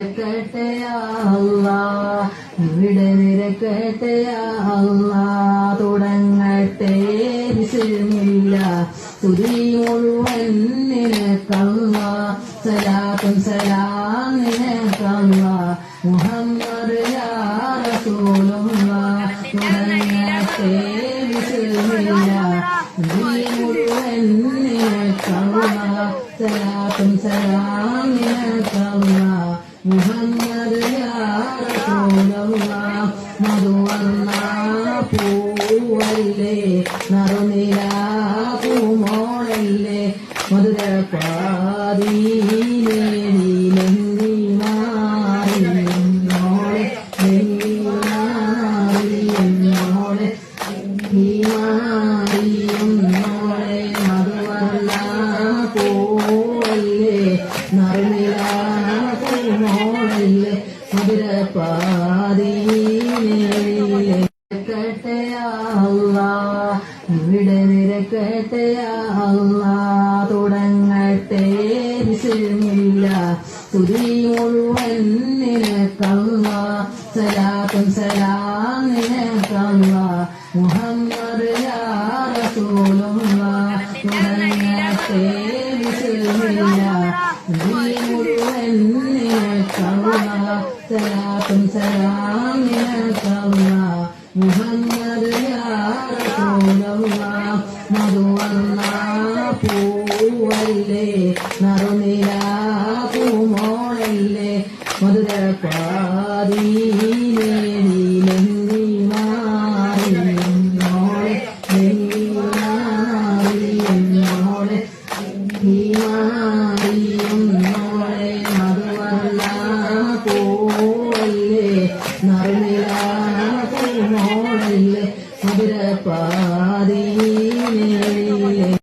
നിരക്കട്ടെ അല്ലാ ഇവിടെ നിരക്കട്ടെ അല്ലാ തുടങ്ങട്ടെ വിഷയമില്ല. തുരി മുഴുവൻ നിനക്കല്ല സലാത്തും സലാം നിനക്കല്ല മുഹമ്മദ് യാ റസൂലുള്ള. തുടങ്ങട്ടെ വിഷയമില്ല. തുരി മുഴുവൻ നിനക്കല്ല സലാത്തും സലാം നിനക്കല്ല മുഹമ്മദ് മധുവർണ പൂവല്ലേ നറുനില പൂമോളല്ലേ മധുര പാതീലേന്തി മധുര പാതീലേ നിരക്കട്ടെ അല്ലാ ഇവിടെ നിരക്കട്ടെ അല്ലാ തുടങ്ങട്ടെ വിഷയമില്ല തുതി മുഴുവൻ നിനക്കല്ല സലാത്തും സലാം നിനക്കല്ല മുഹമ്മദ് റസൂലുള്ള. തുടങ്ങട്ടെ വിഷയമില്ല തുതി മുഴുവൻ സലാത്തും സലാം മുഹമ്മദ് മധുവർണ പൂവല്ലേ നറുനില പൂമോളല്ലേ മധുര പാതീലേന്തി പൂവല്ലേ നറുനില പൂമോളല്ലേ മധുര പാതീലേ